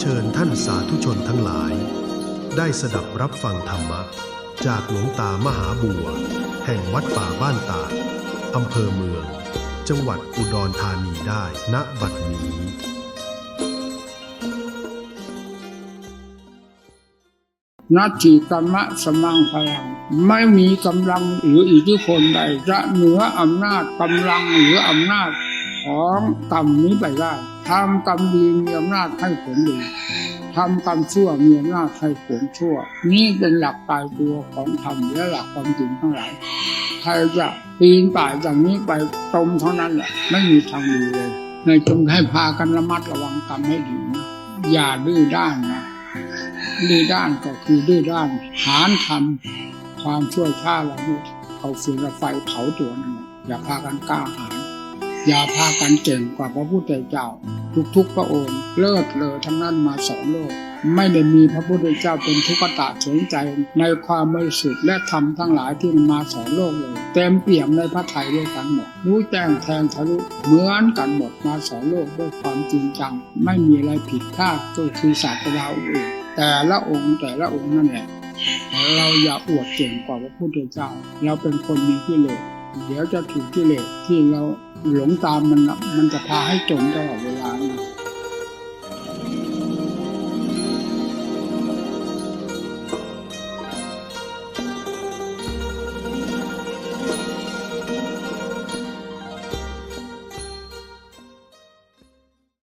เชิญท่านสาธุชนทั้งหลาย ได้สดับรับฟังธรรมะ จากหลวงตามหาบัว แห่งวัดป่าบ้านตาดอำเภอเมือง จังหวัดอุดรธานีได้ณบัดนี้นัตถิกรรมะสมังพลัง ไม่มีกำลังหรืออิทธิพลใด จะเหนืออำนาจกำลังหรืออำนาจ ของกรรมนี้ไปได้ทำกรรมดีมีอำนาจให้ผลดีทำกรรมชั่วมีอำนาจให้ผลชั่ว นี่เป็นหลักตายตัวของธรรมและหลักความจริงทั้งหลายใครจะปีนป่ายจากนี้ไปตรงเท่านั้นแหละไม่มีทางดีเลยในจงให้พากันระมัดระวังกรรมให้ดีนะอย่าดื้อด้านนะดื้อด้านก็คือดื้อด้านหานทำความชั่วช้าเราเนี่ยเอาฟืนไฟเผาตัวนั่นอย่าพากันกล้าหา อย่าพากันเก่งกว่าพระพุทธเจ้า ทุกๆพระองค์ เลิศเลอทั้งนั้นมาสอนโลก ไม่ได้มีพระพุทธเจ้าเป็นทุกขตาเฉยใจในความบริสุทธิ์และธรรมทั้งหลายที่มันมาสอนโลกเลย เต็มเปี่ยมในพระไตรด้วยกันหมดรู้แจ้งแทงทะลุเหมือนกันหมดมาสอนโลกด้วยความจริงจัง ไม่มีอะไรผิดพลาดก็คือศาสตราอื่นแต่ละองค์แต่ละองค์นั่นแหละเราอย่าอวดเก่งกว่าพระพุทธเจ้า เราเป็นคนมีกิเลส เดี๋ยวจะถูกกิเลสที่เราหลงตามมันมันจะพาให้จมตลอดเวลา